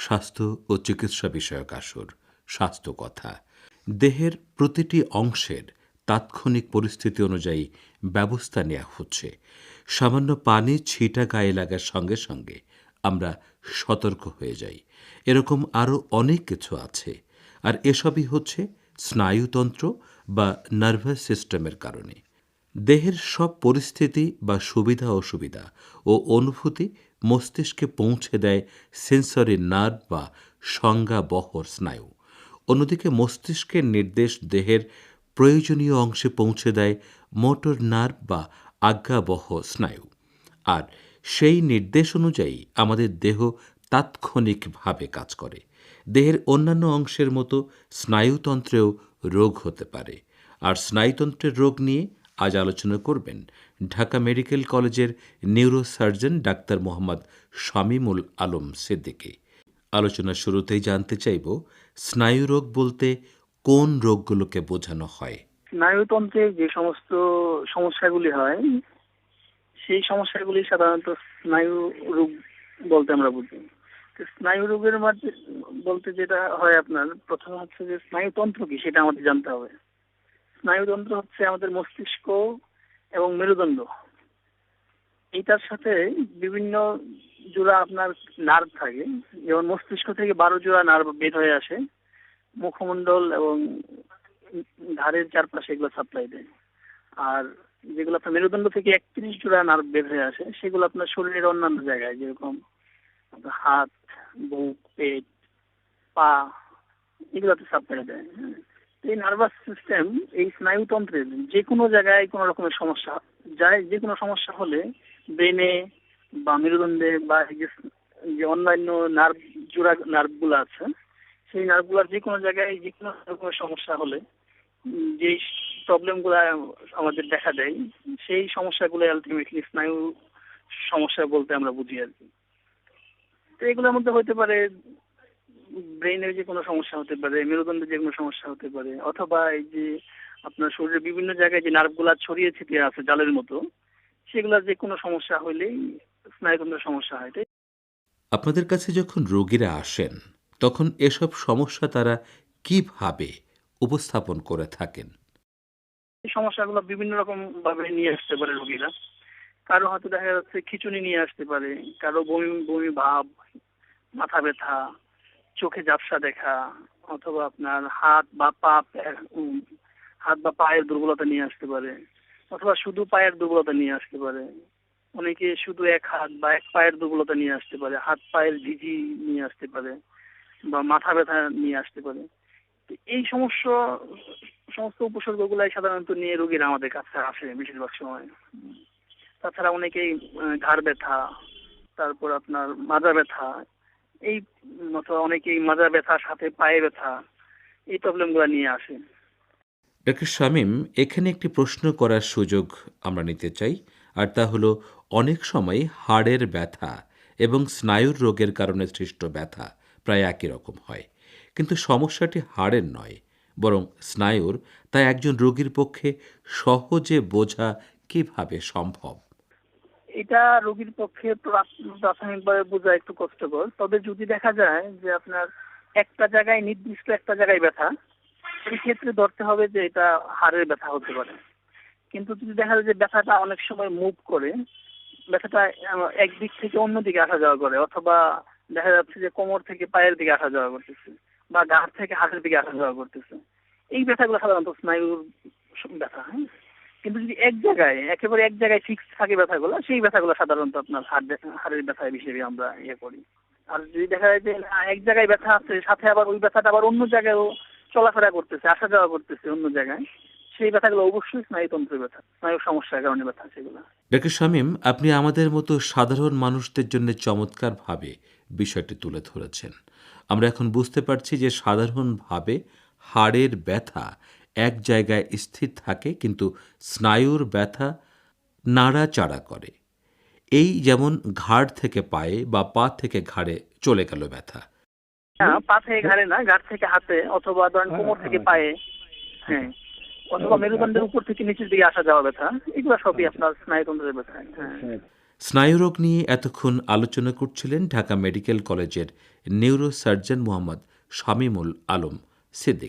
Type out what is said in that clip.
স্বাস্থ্য ও চিকিৎসা বিষয়ক আসর, স্বাস্থ্য কথা। দেহের প্রতিটি অংশের তাৎক্ষণিক পরিস্থিতি অনুযায়ী ব্যবস্থা নেওয়া হচ্ছে। সামান্য পানি ছিটা গায়ে লাগার সঙ্গে সঙ্গে আমরা সতর্ক হয়ে যাই। এরকম আরও অনেক কিছু আছে। আর এসবই হচ্ছে স্নায়ুতন্ত্র বা নার্ভাস সিস্টেমের কারণে। দেহের সব পরিস্থিতি বা সুবিধা অসুবিধা ও অনুভূতি মস্তিষ্কে পৌঁছে দেয় সেন্সরি নার্ভ বা সংজ্ঞাবহর স্নায়ু। অন্যদিকে মস্তিষ্কের নির্দেশ দেহের প্রয়োজনীয় অংশে পৌঁছে দেয় মোটর নার্ভ বা আজ্ঞাবহ স্নায়ু। আর সেই নির্দেশ অনুযায়ী আমাদের দেহ তাৎক্ষণিকভাবে কাজ করে। দেহের অন্যান্য অংশের মতো স্নায়ুতন্ত্রেও রোগ হতে পারে। আর স্নায়ুতন্ত্রের রোগ নিয়ে আজ আলোচনা করবেন ঢাকা মেডিকেল কলেজের নিউরোসার্জন ডাক্তার মোহাম্মদ শামিমুল আলম সিদ্দিকী। আলোচনার শুরুতেই জানতে চাইব স্নায়ুরোগ বলতে কোন রোগগুলোকে বোঝানো হয়? স্নায়ুতন্ত্রে যে সমস্ত সমস্যাগুলি হয়, সেই সমস্যাগুলি সাধারণত স্নায়ু রোগ বলতে আমরা বুঝি। স্নায়ু রোগের মধ্যে বলতে যেটা হয় আপনার, প্রথমে হচ্ছে যে স্নায়ুতন্ত্র কি সেটা আমাদের জানতে হবে। স্নায়ুতন্ত্র হচ্ছে আমাদের মস্তিষ্ক এবং মেরুদণ্ড। এইটার সাথে বিভিন্ন জোড়া আপনার নার্ভ থাকে। যেমন মস্তিষ্ক থেকে বারো জোড়া নার্ভ বের হয়ে আসে। মুখমণ্ডল এবং ঘাড়ের চারপাশে এগুলো সাপ্লাই দেয়। আর যেগুলো আপনার মেরুদণ্ড থেকে একত্রিশ জোড়া নার্ভ বের হয়ে আসে, সেগুলো আপনার শরীরের অন্যান্য জায়গায়, যেরকম হাত, বুক, পেট, পা, এগুলোতে সাপ্লাই দেয়। হ্যাঁ এই নার্ভাস সিস্টেম এই স্নায়ুতন্ত্রের যে কোনো জায়গায় কোনো রকমের সমস্যা যায় যে কোনো সমস্যা হলে ব্রেনে বা মেরুদণ্ডে বা যে যে অন্যান্য নার্ভ জোড়া নার্ভগুলো আছে, সেই নার্ভগুলোর যে কোনো জায়গায় যে কোনো রকমের সমস্যা হলে যেই প্রবলেমগুলো আমাদের দেখা দেয়, সেই সমস্যাগুলো আলটিমেটলি স্নায়ু সমস্যা বলতে আমরা বুঝি আর কি। তো এগুলোর মধ্যে হতে পারে ব্রেনের যে কোনো সমস্যা হতে পারে মেরুদণ্ডের যে কোনো সমস্যা হতে পারে অথবা এই যে আপনার শরীরের বিভিন্ন জায়গায় যে নার্ভগুলা ছড়িয়ে ছিটিয়ে আছে জালের মতো সেগুলোর যে কোনো সমস্যা হলেই স্নায়ুতন্ত্রের সমস্যা হয় তাই আপনাদের কাছে যখন রোগীরা আসেন তখন এসব সমস্যা তারা কীভাবে উপস্থাপন করে থাকেন? এই সমস্যাগুলো বিভিন্ন রকম ভাবে নিয়ে আসতে পারে রোগীরা। কারও হয়তো দেখা যাচ্ছে খিচুনি নিয়ে আসতে পারে কারও বমি বমি ভাব মাথা ব্যথা চোখে ঝাপসা দেখা অথবা আপনার হাত বা পা হাত বা পায়ের দুর্বলতা নিয়ে আসতে পারে, অথবা শুধু পায়ের দুর্বলতা নিয়ে আসতে পারে। অনেকে শুধু এক হাত বা এক পায়ের দুর্বলতা নিয়ে আসতে পারে, হাত পায়ের ঝিঝি নিয়ে আসতে পারে বা মাথা ব্যথা নিয়ে আসতে পারে। এই সমস্যা সমস্ত উপসর্গগুলাই সাধারণত নিয়ে রোগীরা আমাদের কাছে আসে বেশিরভাগ সময়। তাছাড়া অনেকেই ঘাড় ব্যথা, তারপর আপনার মাজা ব্যথা এই অনেকেই মাজা ব্যথা, সাথে পায়ে ব্যথা, এই প্রবলেমগুলো নিয়ে আসে। ডক্টর শামীম, এখানে একটি প্রশ্ন করার সুযোগ আমরা নিতে চাই, আর তা হলো, অনেক সময় হাড়ের ব্যথা এবং স্নায়ুর রোগের কারণে সৃষ্ট ব্যথা প্রায় একই রকম হয়। কিন্তু সমস্যাটি হাড়ের নয়, বরং স্নায়ুর, তাই একজন রোগীর পক্ষে সহজে বোঝা কীভাবে সম্ভব? এটা রোগীর পক্ষে প্রাথমিকভাবে বোঝা একটু কষ্টকর। তবে যদি দেখা যায় যে আপনার একটা জায়গায় নির্দিষ্ট একটা জায়গায় ব্যথা সেই ক্ষেত্রে ধরতে হবে যে এটা হাড়ের ব্যথা হতে পারে। কিন্তু যদি দেখা যায় যে ব্যথাটা অনেক সময় মুভ করে ব্যথাটা আহ, একদিক থেকে অন্য দিকে আসা যাওয়া করে অথবা দেখা যাচ্ছে যে কোমর থেকে পায়ের দিকে আসা যাওয়া করতেছে বা ঘাড় থেকে হাতের দিকে আসা যাওয়া করতেছে এই ব্যথাগুলো সাধারণত স্নায়ুর ব্যথা হ্যাঁ? কিন্তু যদি এক জায়গায়, একেবারে এক জায়গায় ফিক্স থাকে ব্যথাগুলো, সেই ব্যথাগুলো সাধারণত আপনার হাড় হাড়ের ব্যথা হিসেবে আমরা ইয়ে করি। আর যদি দেখা যায় যে এক জায়গায় ব্যথা আছে, সাথে আবার ওই ব্যথাটা আবার অন্য জায়গায়ও চলাফেরা করতেছে, আসা যাওয়া করতেছে অন্য জায়গায়, সেই ব্যথাগুলো অবশ্যই স্নায়ুতন্ত্রের ব্যথা, স্নায়ু সমস্যার কারণে ব্যথা সেগুলো ডক্টর শামীম, আপনি আমাদের মতো সাধারণ মানুষদের জন্য চমৎকারভাবে বিষয়টি তুলে ধরেছেন। আমরা এখন বুঝতে পারছি যে সাধারণভাবে হাড়ের ব্যথা এক জায়গায় স্থির থাকে কিন্তু স্নায়ুর ব্যথা নাড়াচাড়া করে। এই যেমন ঘাড় থেকে পায়ে বা পা থেকে ঘাড়ে চলে গেল ব্যথা। হ্যাঁ পা থেকে ঘাড়ে না ঘাড় থেকে হাতে অথবা ধরেন কোমর থেকে পায়ে। হ্যাঁ অথবা মেরুদণ্ডের উপর থেকে নিচের দিকে আসা যাওয়া ব্যথা এগুলো সবই আপনার স্নায়ুতন্ত্রের ব্যথা হ্যাঁ। স্নায়ুরোগ নিয়ে এতক্ষণ আলোচনা করছিলেন ঢাকা মেডিকেল কলেজের নিউরোসার্জন মোহাম্মদ শামীমুল আলম সিদ্দিক।